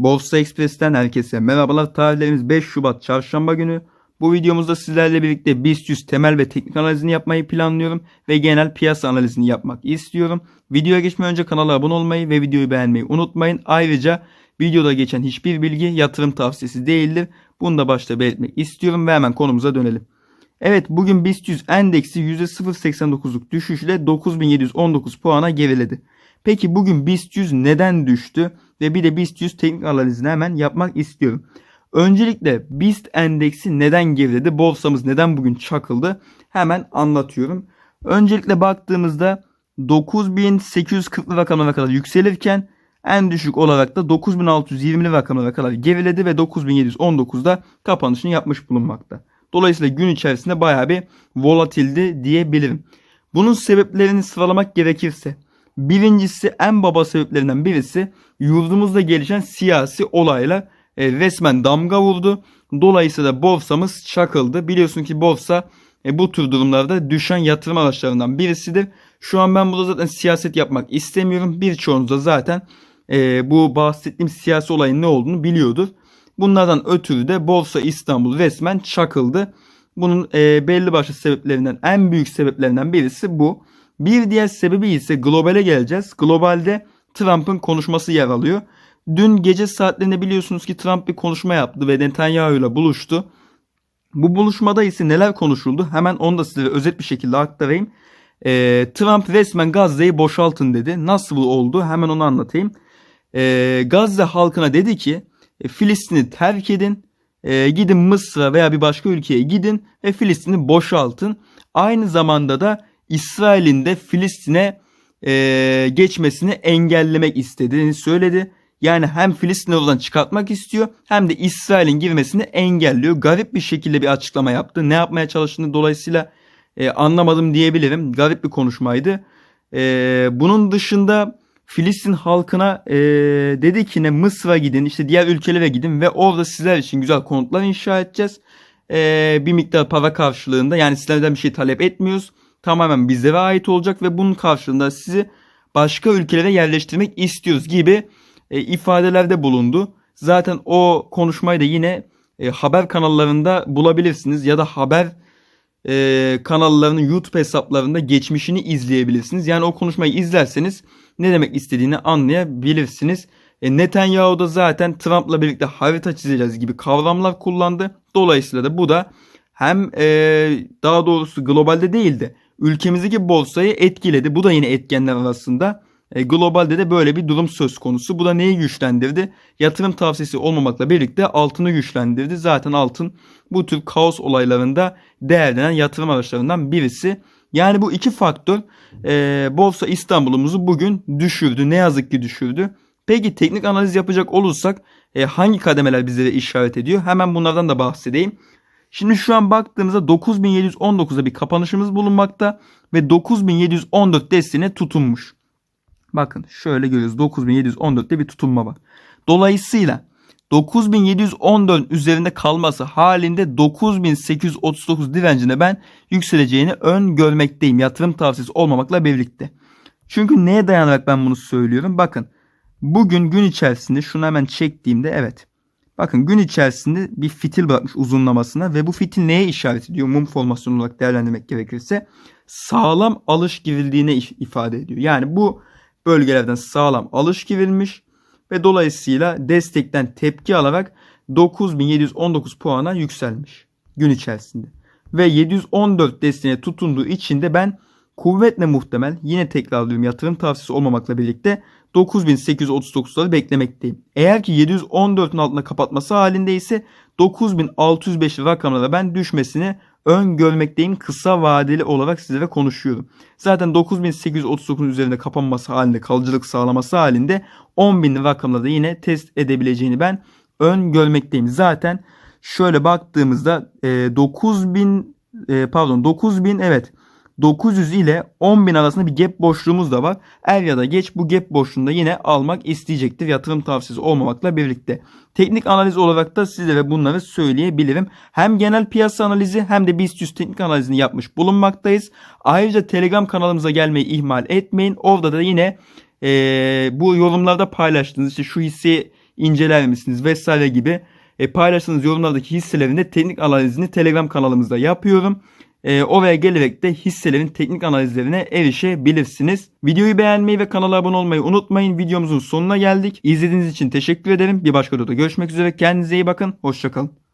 Borsa Express'ten herkese merhabalar. Tarihlerimiz 5 Şubat Çarşamba günü. Bu videomuzda sizlerle birlikte BIST 100 temel ve teknik analizini yapmayı planlıyorum ve genel piyasa analizini yapmak istiyorum. Videoya geçmeden önce kanala abone olmayı ve videoyu beğenmeyi unutmayın. Ayrıca videoda geçen hiçbir bilgi yatırım tavsiyesi değildir. Bunu da başta belirtmek istiyorum ve hemen konumuza dönelim. Evet bugün BIST 100 endeksi %0.89'luk düşüşle 9719 puana geriledi. Peki bugün BIST 100 neden düştü? Ve bir de BIST 100 teknik analizini hemen yapmak istiyorum. Öncelikle BIST endeksi neden geriledi? Borsamız neden bugün çakıldı? Hemen anlatıyorum. Öncelikle baktığımızda 9840'lı rakamlara kadar yükselirken en düşük olarak da 9620'li rakamlara kadar geriledi ve 9719'da kapanışını yapmış bulunmakta. Dolayısıyla gün içerisinde bayağı bir volatildi diyebilirim. Bunun sebeplerini sıralamak gerekirse birincisi en baba sebeplerinden birisi yurdumuzda gelişen siyasi olayla e, resmen damga vurdu. Dolayısıyla borsamız çakıldı. Biliyorsun ki borsa e, bu tür durumlarda düşen yatırım araçlarından birisidir. Şu an ben burada zaten siyaset yapmak istemiyorum. Birçoğunuz da zaten e, bu bahsettiğim siyasi olayın ne olduğunu biliyordur. Bunlardan ötürü de Borsa İstanbul resmen çakıldı. Bunun e, belli başlı sebeplerinden en büyük sebeplerinden birisi bu. Bir diğer sebebi ise globale geleceğiz. Globalde Trump'ın konuşması yer alıyor. Dün gece saatlerinde biliyorsunuz ki Trump bir konuşma yaptı ve Netanyahu ile buluştu. Bu buluşmada ise neler konuşuldu? Hemen onu da size özet bir şekilde aktarayım. Ee, Trump resmen Gazze'yi boşaltın dedi. Nasıl oldu? Hemen onu anlatayım. Ee, Gazze halkına dedi ki e, Filistin'i terk edin. E, gidin Mısır'a veya bir başka ülkeye gidin ve Filistin'i boşaltın. Aynı zamanda da İsrail'in de Filistin'e e, geçmesini engellemek istediğini söyledi. Yani hem Filistin'i oradan çıkartmak istiyor hem de İsrail'in girmesini engelliyor. Garip bir şekilde bir açıklama yaptı. Ne yapmaya çalıştığını dolayısıyla e, anlamadım diyebilirim. Garip bir konuşmaydı. E, bunun dışında Filistin halkına e, dedi ki ne Mısır'a gidin işte diğer ülkelere gidin ve orada sizler için güzel konutlar inşa edeceğiz. E, bir miktar para karşılığında yani sizlerden bir şey talep etmiyoruz. Tamamen bizlere ait olacak ve bunun karşılığında sizi başka ülkelere yerleştirmek istiyoruz gibi e, ifadelerde bulundu. Zaten o konuşmayı da yine e, haber kanallarında bulabilirsiniz ya da haber e, kanallarının YouTube hesaplarında geçmişini izleyebilirsiniz. Yani o konuşmayı izlerseniz ne demek istediğini anlayabilirsiniz. E, Netanyahu da zaten Trump'la birlikte harita çizeceğiz gibi kavramlar kullandı. Dolayısıyla da bu da hem e, daha doğrusu globalde değil de ülkemizdeki borsayı etkiledi. Bu da yine etkenler arasında. E, globalde de böyle bir durum söz konusu. Bu da neyi güçlendirdi? Yatırım tavsiyesi olmamakla birlikte altını güçlendirdi. Zaten altın bu tür kaos olaylarında değerlenen yatırım araçlarından birisi. Yani bu iki faktör e, Borsa İstanbul'umuzu bugün düşürdü. Ne yazık ki düşürdü. Peki teknik analiz yapacak olursak e, hangi kademeler bizlere işaret ediyor? Hemen bunlardan da bahsedeyim. Şimdi şu an baktığımızda 9719'da bir kapanışımız bulunmakta ve 9714 desteğine tutunmuş. Bakın şöyle görüyoruz 9714'te bir tutunma var. Dolayısıyla 9714 üzerinde kalması halinde 9839 direncine ben yükseleceğini ön görmekteyim. Yatırım tavsiyesi olmamakla birlikte. Çünkü neye dayanarak ben bunu söylüyorum? Bakın bugün gün içerisinde şunu hemen çektiğimde evet. Bakın gün içerisinde bir fitil bırakmış uzunlamasına ve bu fitil neye işaret ediyor? Mum formasyonu olarak değerlendirmek gerekirse sağlam alış girildiğine ifade ediyor. Yani bu bölgelerden sağlam alış girilmiş ve dolayısıyla destekten tepki alarak 9719 puana yükselmiş gün içerisinde. Ve 714 desteğine tutunduğu için de ben kuvvetle muhtemel yine tekrarlıyorum yatırım tavsiyesi olmamakla birlikte 9839'ları beklemekteyim. Eğer ki 714'ün altında kapatması halinde ise 9605 rakamlara ben düşmesini ön görmekteyim. Kısa vadeli olarak sizlere konuşuyorum. Zaten 9839'un üzerinde kapanması halinde kalıcılık sağlaması halinde 10.000 rakamlarda yine test edebileceğini ben ön görmekteyim. Zaten şöyle baktığımızda e, 9000 e, pardon 9000 evet 900 ile 10.000 arasında bir gap boşluğumuz da var. Er ya da geç bu gap boşluğunda yine almak isteyecektir. Yatırım tavsiyesi olmamakla birlikte. Teknik analiz olarak da sizlere bunları söyleyebilirim. Hem genel piyasa analizi hem de BIST 100 teknik analizini yapmış bulunmaktayız. Ayrıca Telegram kanalımıza gelmeyi ihmal etmeyin. Orada da yine e, bu yorumlarda paylaştığınız işte şu hisseyi inceler misiniz vesaire gibi e, paylaştığınız yorumlardaki hisselerin de teknik analizini Telegram kanalımızda yapıyorum. E, oraya gelerek de hisselerin teknik analizlerine erişebilirsiniz. Videoyu beğenmeyi ve kanala abone olmayı unutmayın. Videomuzun sonuna geldik. İzlediğiniz için teşekkür ederim. Bir başka videoda görüşmek üzere. Kendinize iyi bakın. Hoşçakalın.